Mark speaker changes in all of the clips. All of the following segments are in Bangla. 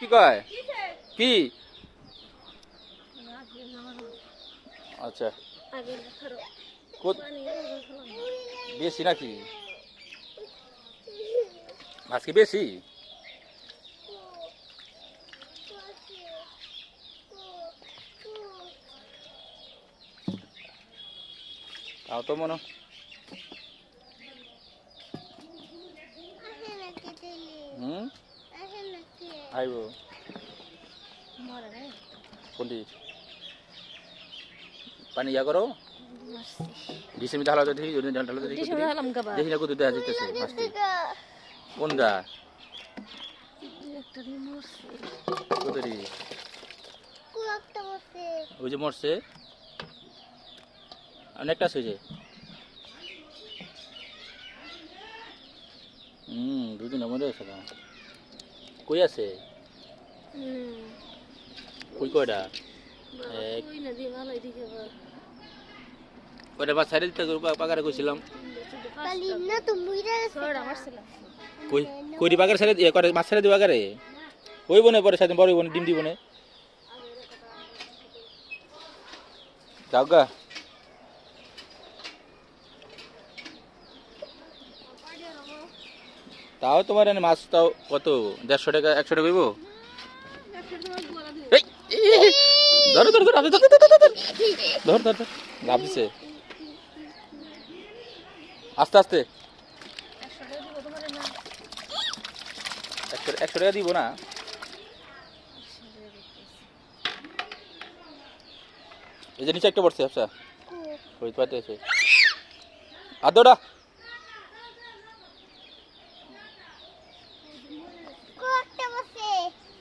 Speaker 1: কি কয়? কি? আচ্ছা। বেশি নাকি? আজকে বেশি? তাও তো মনে হুম আইব। কোনটি? পানি ইয়া করো। ডিসেমি ঢালা তো দেখি যদি ঢালা তো দেখি দেখি। না দেওয়া যেতেছে মাছটি কোনটা কতটি ওই যে মরছে। অনেকটা আছে হুম দুদিন না কই আছে? কই কয়টা? ওটা মাছ ছাড়ে দিতে পাকারে কইছিলাম। কই কই পাকারে ছাড়ে করে মাছ ছাড়ে দিবা কারে ওই বনে পরে সাথে বড় বনে ডিম দিব না যাও গা। তাও তোমার এনে মাছ তাও কত দেড়শো টাকা একশো টাকা হইব ধরো ধরো ধরো ধর ধর ধর ধর লাভ দিছে আস্তে আস্তে একশো টাকা দিব না এই যে নিচে একটা পড়ছে আচ্ছা ওই পাতে আছে আর দৌড়া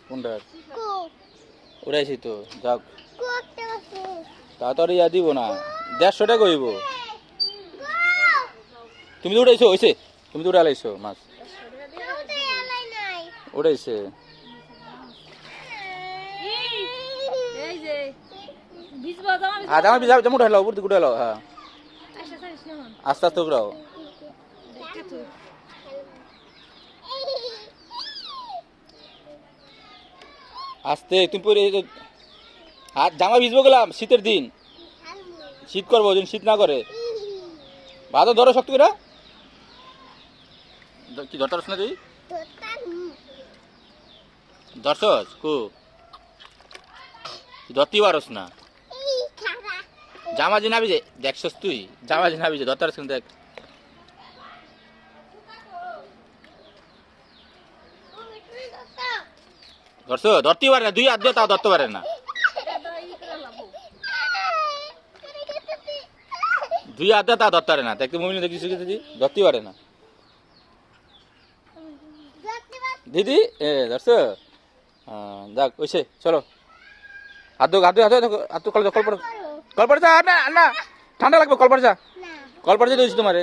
Speaker 1: কোনটা? উড়াইছি তো যাক। তা তো আর ইয়া দিব না। দেড়শো টাকা হইব। তুমি তো উড়াইছো হয়েছে তুমি তো উড়ালাইছো মাছ। উড়াইছে। আর আমার বিজা যেমন উঠালো উপর দিকে উঠালো হ্যাঁ। আস্তে আস্তে উড়াও আস্তে তুমি পরে হাত জামা ভিজবো গেলাম শীতের দিন। শীত করব যেন শীত না করে। ভালো ধরো শক্ত করে। কি ধরতে না তুই? ধরছস? কু? তুই ধরতেই পারস না। জামা যে নাবি যে দেখছস তুই? জামা যে নাবি যে ধরতে পারছ দেখ ধরছো? ধরতেই পারে না দুই হাত দিয়ে তাও ধরতে পারে না। দুই হাত দিয়ে তাও ধরতে পারে না। দেখতে মমিন দেখি শিখেছে দি ধরতেই পারে না। দিদি? এ ধরছো? যাক ওইসে চলো। হাত হাত হাত হাত কল কল পড়ো কল পড়ে যা না না ঠান্ডা লাগবে কল পড়ে যা। কল পড়ে যা দিয়েছি তোমারে।